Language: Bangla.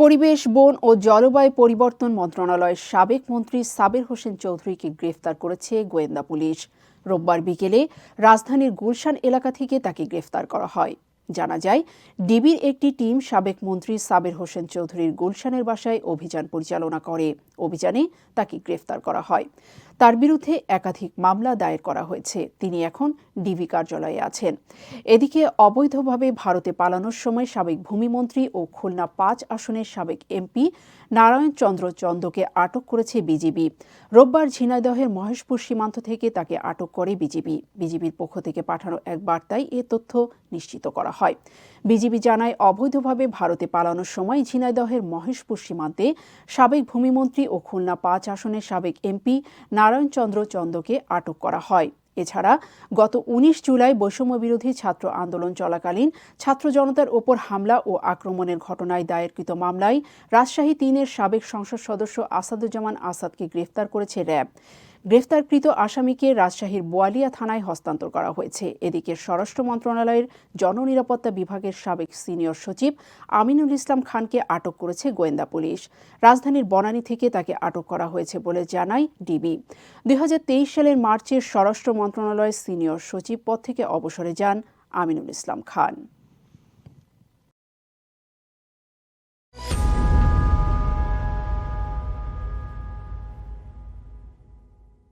পরিবেশ, বন ও জলবায়ু পরিবর্তন মন্ত্রণালয়ের সাবেক মন্ত্রী সাবের হোসেন চৌধুরীকে গ্রেফতার করেছে গোয়েন্দা পুলিশ। রোববার বিকেলে রাজধানীর গুলশান এলাকা থেকে তাকে গ্রেফতার করা হয়। জানা যায়, ডিবির একটি টিম সাবেক মন্ত্রী সাবের হোসেন চৌধুরীর গুলশানের বাসায় অভিযান পরিচালনা করে। অভিযানে তাকে গ্রেফতার করা হয়। তার বিরুদ্ধে একাধিক মামলা দায়ের করা হয়েছে। তিনি এখন ডিবি কার্যালয়ে আছেন। এদিকে অবৈধভাবে ভারতে পালানোর সময় সাবেক ভূমিমন্ত্রী ও খুলনা পাঁচ আসনের সাবেক এমপি নারায়ণ চন্দ্র চন্দকে আটক করেছে বিজিবি। রোববার ঝিনাইদহের মহেশপুর সীমান্ত থেকে তাকে আটক করে বিজিবি। বিজিবির পক্ষ থেকে পাঠানো এক বার্তায় এ তথ্য নিশ্চিত করা হয়। বিজিবি জানায়, অবৈধভাবে ভারতে পালানোর সময় ঝিনাইদহের মহেশপুর সীমান্তে সাবেক ভূমিমন্ত্রী ও খুলনা পাঁচ আসনের সাবেক এমপি নারায়ণচন্দ্র চন্দকে আটক করা হয়। এছাড়া গত উনিশ জুলাই বৈষম্য বিরোধী ছাত্র আন্দোলন চলাকালীন ছাত্র জনতার ওপর হামলা ও আক্রমণের ঘটনায় দায়েরকৃত মামলায় রাজশাহী তিনের সাবেক সংসদ সদস্য আসাদুজ্জামান আসাদকে গ্রেফতার করেছে র্যাব। গ্রেফতারকৃত আসামিকে রাজশাহীর বোয়ালিয়া থানায় হস্তান্তর করা হয়েছে। এদিকে স্বরাষ্ট্র মন্ত্রণালয়ের জননিরাপত্তা বিভাগের সাবেক সিনিয়র সচিব আমিনুল ইসলাম খানকে আটক করেছে গোয়েন্দা পুলিশ। রাজধানীর বনানী থেকে তাকে আটক করা হয়েছে বলে জানায় ডিবি। দুই হাজার তেইশ সালের মার্চে স্বরাষ্ট্র মন্ত্রণালয়ের সিনিয়র সচিব পদ থেকে অবসরে যান আমিনুল ইসলাম খান।